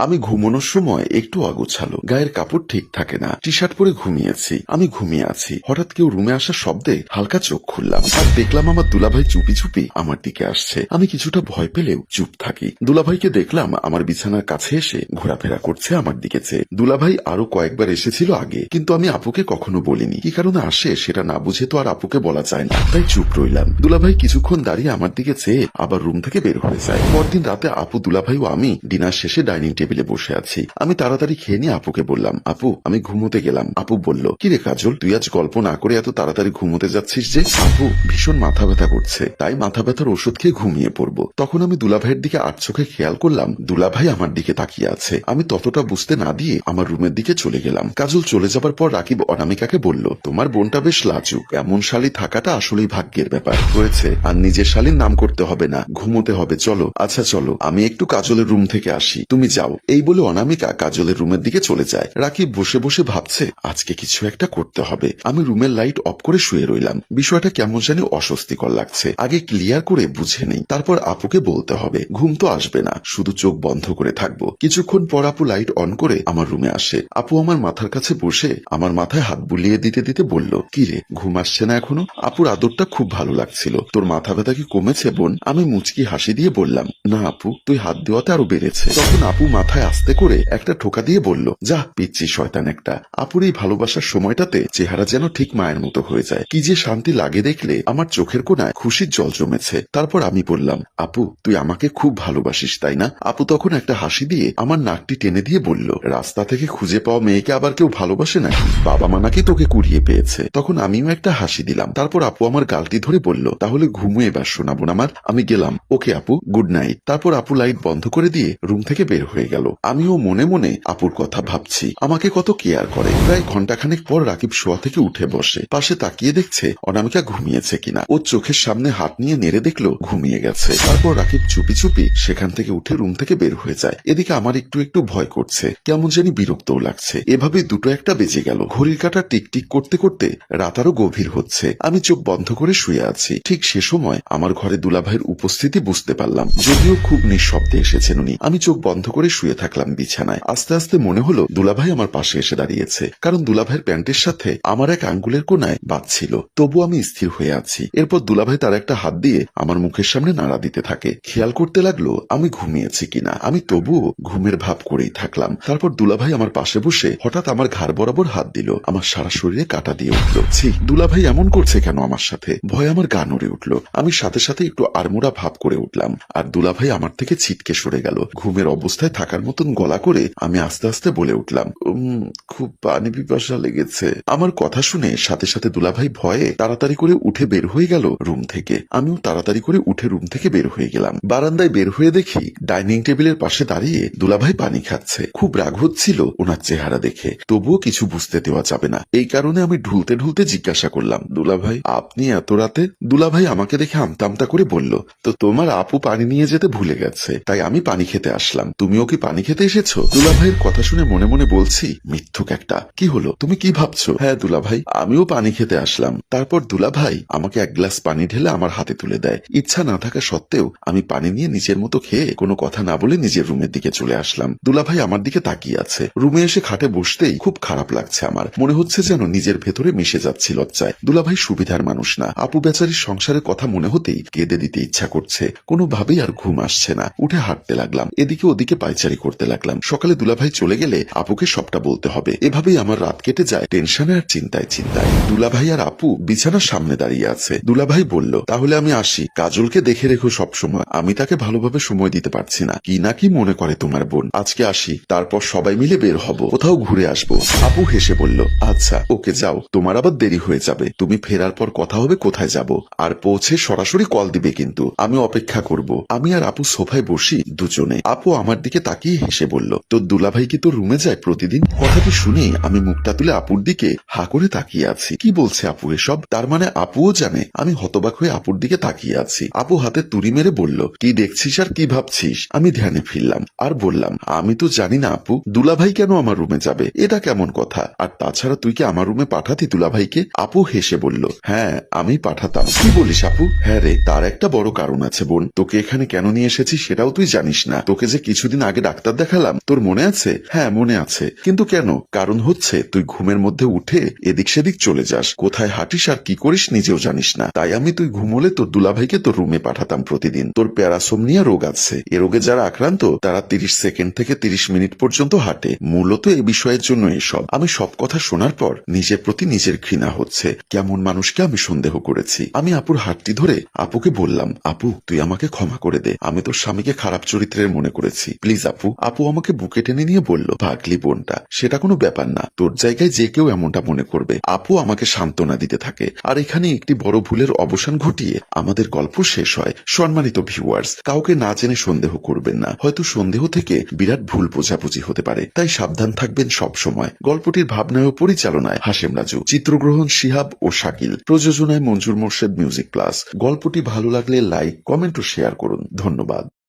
আমি ঘুমানোর সময় একটু অগোছালো। গায়ের কাপড় ঠিক থাকে না। টি শার্ট পরে ঘুমিয়েছি। আমি ঘুমিয়ে আছি। হঠাৎ কেউ রুমে আসার শব্দে হালকা চোখ খুললাম। আর দেখলাম আমার দুলাভাই চুপি চুপি আমার দিকে আসছে। আমি কিছুটা ভয় পেলেও চুপ থাকি। দুলাভাইকে দেখলাম আমার বিছানার কাছে এসে ঘোরাফেরা করছে আমার দিকে চেয়ে। দুলাভাই আরও কয়েকবার এসেছিল আগে, কিন্তু আমি আপুকে কখনো বলিনি। কি কারণে আসে সেটা না বুঝে তো আর আপুকে বলা যায় না। তাই চুপ রইলাম। দুলাভাই কিছুক্ষণ দাঁড়িয়ে আমার দিকে চেয়ে আবার রুম থেকে বের হয়ে যায় পরদিন রাতে আপু, দুলাভাই ও আমি ডিনার শেষে ডাইনিং টেবিলে বসে আছি। আমি তাড়াতাড়ি খেয়ে নিয়ে আপুকে বললাম, আপু, আমি ঘুমোতে গেলাম। আপু বলল, কি রে কাজল, তুই আজ গল্প না করে এত তাড়াতাড়ি ঘুমোতে যাচ্ছিস যে? আপু ভীষণ মাথা ব্যথা করছে, তাই মাথা ব্যথার ওষুধ খেয়ে ঘুমিয়ে পড়ব। তখন আমি দুলাভাইয়ের দিকে আট চোখে খেয়াল করলাম, দুলাভাই আমার দিকে তাকিয়ে আছে। আমি ততটা বুঝতে না দিয়ে আমার রুমের দিকে চলে গেলাম। কাজল চলে যাবার পর রাকিব অনামিকাকে বলল, তোমার বোনটা বেশ লাজুক। এমন শালী থাকাটা আসলেই ভাগ্যের ব্যাপার। হয়েছে, আর নিজের শালীর নাম করতে হবে না। ঘুমোতে হবে, চলো। আচ্ছা চলো, আমি একটু কাজলের রুম থেকে আসি। তুমি যাও। এই বলে অনামিকা কাজলের রুমের দিকে চলে যায়। রাকিব বসে বসে ভাবছে, আজকে কিছু একটা করতে হবে। আমি রুমের লাইট অফ করে শুয়ে রইলাম। বিষয়টা কেমন জানি অস্বস্তিকর লাগছে। আগে ক্লিয়ার করে বুঝে নেই। তারপর আপুকে বলতে হবে, ঘুম তো আসবে না, শুধু চোখ বন্ধ করে থাকব। কিছুক্ষণ পর আপু লাইট অন করে আমার রুমে আসে। আপু আমার মাথার কাছে বসে আমার মাথায় হাত বুলিয়ে দিতে দিতে বলল, কি রে, ঘুম আসছে না এখনও? আপুর আদরটা খুব ভালো লাগছিল। তোর মাথা ব্যথা কি কমেছে, বোন? আমি মুচকি হাসি দিয়ে বললাম, না আপু, তুই হাত দেওয়াতে আরও বেড়েছে। তখন আপু মাথায় আস্তে করে একটা ঠোকা দিয়ে বলল, যা, পিচ্ছি শয়তান একটা। আপুর এই ভালোবাসার সময়টাতে চেহারা যেন ঠিক মায়ের মতো হয়ে যায়। কি যে শান্তি লাগে দেখলে আমার চোখের কোনায় খুশির জল জমেছে। তারপর আমি বললাম, আপু, তুই আমাকে খুব ভালোবাসিস, তাই না? আপু তখন একটা হাসি দিয়ে আমার নাকটি টেনে দিয়ে বলল, রাস্তা থেকে খুঁজে পাওয়া মেয়েকে আবার কেউ ভালোবাসে নাকি? বাবা মা নাকি তোকে কুড়িয়ে পেয়েছে। তখন আমিও একটা হাসি দিলাম। তারপর আপু আমার গালটি ধরে বলল, তাহলে ঘুমো এবার, শোনাবো না আমার। আমি গেলাম। ওকে আপু, গুড নাইট। তারপর আপু লাইট বন্ধ করে দিয়ে রুম থেকে বের হয়ে গেল। আমিও মনে মনে আপুর কথা ভাবছি। আমাকে কত কেয়ার করে। প্রায় ঘন্টাখানেক পর রাকিব শোয়া থেকে উঠে বসে। পাশে তাকিয়ে দেখছে অনামিকা ঘুমিয়েছে কিনা। ও চোখের সামনে হাত নিয়ে নেড়ে দেখল ঘুমিয়ে গেছে। তারপর রাকিব চুপি চুপি সেখান থেকে উঠে রুম থেকে বের হয়ে যায়। এদিকে আমার একটু একটু ভয় করছে। কেমন জানি বিরক্তও লাগছে। এভাবে দুটো একটা বেজে গেল। ঘড়ির কাটা টিকটিক করতে করতে রাত আরও গভীর হচ্ছে। আমি চোখ বন্ধ করে শুয়ে আছি। ঠিক সে সময় আমার ঘরে দুলাভাইয়ের উপস্থিতি বুঝতে পারলাম। যদিও খুব নিঃশব্দে এসেছেন উনি। আমি চোখ বন্ধ করে শুয়ে থাকলাম বিছানায়। আস্তে আস্তে মনে হলো দুলাভাই আমার পাশে এসে দাঁড়িয়েছে। কারণ দুলাভাইয়ের প্যান্টের সাথে আমার এক আঙ্গুলের কোনায় বাজছিল তবু আমি স্থির হয়ে আছি। এরপর দুলাভাই তার একটা হাত দিয়ে আমার মুখের সামনে নাড়া দিতে থাকে। খেয়াল করতে লাগল আমি ঘুমিয়েছি কিনা। আমি তবুও ঘুমের ভাব করেই থাকলাম। তারপর দুলাভাই আমার পাশে বসে হঠাৎ আমার ঘাড় বরাবর হাত দিল। আমার সারা শরীরে কাটা দিয়ে উঠল। ছি, দুলাভাই এমন করছে কেন আমার সাথে? ভয় আমার গা নড়ে উঠল। আমি সাথে সাথে একটু আড়মোড়া ভাব করে উঠলাম। আর দুলাভাই আমার থেকে ছিটকে সরে গেল। ঘুমের অবস্থায় থাকার মতন গলা করে আমি আস্তে আস্তে বলে উঠলাম খুব পানি পিপাসা লেগেছে। আমার কথা শুনে সাথে সাথে দুলাভাই ভয়ে তাড়াতাড়ি করে উঠে বের হয়ে গেল রুম থেকে। আমিও তাড়াতাড়ি করে উঠে রুম থেকে বের হয়ে গেলাম। বারান্দায় বের হয়ে দেখি ডাইনিং টেবিলের পাশে দাঁড়িয়ে দুলাভাই পানি খাচ্ছে। খুব রাগ হচ্ছিল ওনার চেহারা দেখে। তবুও কিছু বুঝতে দেওয়া যাবে না। এই কারণে আমি ঢুলতে ঢুলতে জিজ্ঞাসা করলাম, দুলাভাই, আপনি এত রাতে? দুলাভাই আমাকে দেখে আমতা আমতা করে বলল, তো তোমার আপু পানি নিয়ে যেতে ভুলে গেছে, তাই আমি পানি খেতে আসলাম। তুমিও কি পানি খেতে এসেছ? দুলাভাইয়ের কথা শুনে মনে মনে বলছি, মিথ্যুক একটা। কি হলো? তুমি কি ভাবছ? হ্যাঁ দুলাভাই, আমিও পানি খেতে আসলাম। তারপর দুলাভাই আমাকে এক গ্লাস পানি ঢেলে আমার হাতে তুলে দেয়। ইচ্ছা না থাকা সত্ত্বেও আমি পানি নিয়ে নিজের মতো খেয়ে কোনো কথা না বলে নিজের রুমের দিকে চলে আসলাম। দুলাভাই আমার দিকে তাকিয়ে আছে। রুমে এসে খাটে বসতেই খুব খারাপ লাগছে আমার। মনে হচ্ছে যেন নিজের ভেতরে মিশে যাচ্ছি লজ্জায়। দুলাভাই সুবিধার মানুষ না। আপু বেচারির সংসারের কথা মনে হতেই কেঁদে দিতে ইচ্ছা করছে। কোনোভাবেই আর ঘুম আসছে না। উঠে হাঁটতে লাগলাম। এদিকে ওদিকে পাইচারি করতে লাগলাম। সকালে দুলাভাই চলে গেলে আপুকে সবটা বলতে হবে। এভাবেই আমার রাত কেটে যায়। টেনশনে আর চিন্তায় চিন্তায়। দুলাভাই আর আপু বিছানার সামনে দাঁড়িয়ে আছে। দুলাভাই বলল, তাহলে আমি আসি। কাজলকে দেখে রেখো সবসময়। আমি তাকে ভালোভাবে সময় দিতে পারছি না। কি না কি মনে করে তোমার বোন। আজকে আসি। তারপর সবাই মিলে বের হব। কোথাও ঘুরে আসব। আপু হেসে বলল আচ্ছা ওকে যাও। তোমার আবার দেরি হয়ে যাবে। তুমি ফেরার পর কথা হবে কোথায় যাব? আর পৌঁছে সরাসরি কল দিবে কিন্তু। আমি অপেক্ষা করব। আমি আর আপু সোফায় বসি দুজনে। আপু আমার দিকে তাকিয়ে হেসে বলল, তোর দুলাভাই কি তোর রুমে যায় প্রতিদিন? কথাটি শুনে আমি মুখটা তুলে আপুর দিকে হা করে তাকিয়ে আছি। কি বলছে আপু এসব? তার মানে আপুও জানে, আমি হতবাক হয়ে আপুর দিকে তাকিয়ে আছি। আপু হাতে তুড়ি মেরে বলল, কি দেখছিস আর কি ভাবছিস? আমি ধ্যানে ফিরলাম, আর বললাম, আমি তো জানি না আপু, দুলাভাই কেন আমার রুমে যাবে? এটা কেমন কথা? আর তাছাড়া তুই কি আমার রুমে পাঠাতি দুলাভাইকে? আপু হেসে বলল হ্যাঁ আমি পাঠাতাম। কি বলিস আপু? হ্যাঁ রে, তার একটা বড় কারণ আছে বোন, তোকে এখানে কেন নিয়ে এসেছি সেটাও তুই জানিস না। তোকে যে কিছুদিন আগে ডাক্তার দেখালাম। তোর মনে আছে? হ্যাঁ মনে আছে। কিন্তু কেন? কারণ হচ্ছে, তুই ঘুমের মধ্যে উঠে এদিক সেদিক চলে যাস। কোথায় হাঁটিস আর কি করিস নিজেও জানিস না। তাই আমি তুই ঘুমোলে তোর দুলাভাইকে তোর রুমে পাঠাতাম প্রতিদিন। তোর প্যারাসোমনিয়া রোগ আছে। এ রোগে যারা আক্রান্ত, তারা তিরিশ সেকেন্ড থেকে তিরিশ মিনিট পর্যন্ত হাঁটে। মূলত এ বিষয়ের জন্য এসব। আমি সব কথা শোনার পর নিজের প্রতি নিজের ঘৃণা হচ্ছে। কেমন মানুষকে আমি সন্দেহ করেছি। আমি আপুর হাতটি ধরে আপুকে বললাম, আপু, তুই আমাকে ক্ষমা করে দে। আমি তোর স্বামীকে খারাপ চরিত্রের মনে করেছি। প্লিজ আপু আপু আমাকে বুকে টেনে নিয়ে বলল, ভাগলি বোনটা, সেটা কোনো ব্যাপার না। তোর জায়গায় যে কেউ এমনটা মনে করবে। আপু আমাকে সান্ত্বনা দিতে থাকে। আর এখানে একটি বড় ভুলের অবসান ঘটিয়ে আমাদের গল্প শেষ হয়। সম্মানিত ভিউয়ার্স কাউকে না জেনে সন্দেহ করবেন না। হয়তো সন্দেহ থেকে বিরাট ভুল বোঝাবুঝি হতে পারে। তাই সাবধান থাকবেন সব সময় গল্পটির ভাবনায় ও পরিচালনায় হাসেম রাজু, চিত্রগ্রহণ শিহাব ও শাকিল। প্রযোজনায় মঞ্জুর মোর্শেদ মিউজিক প্লাস। গল্পটি ভালো লাগলে লাইক, কমেন্ট ও শেয়ার করুন। ধন্যবাদ।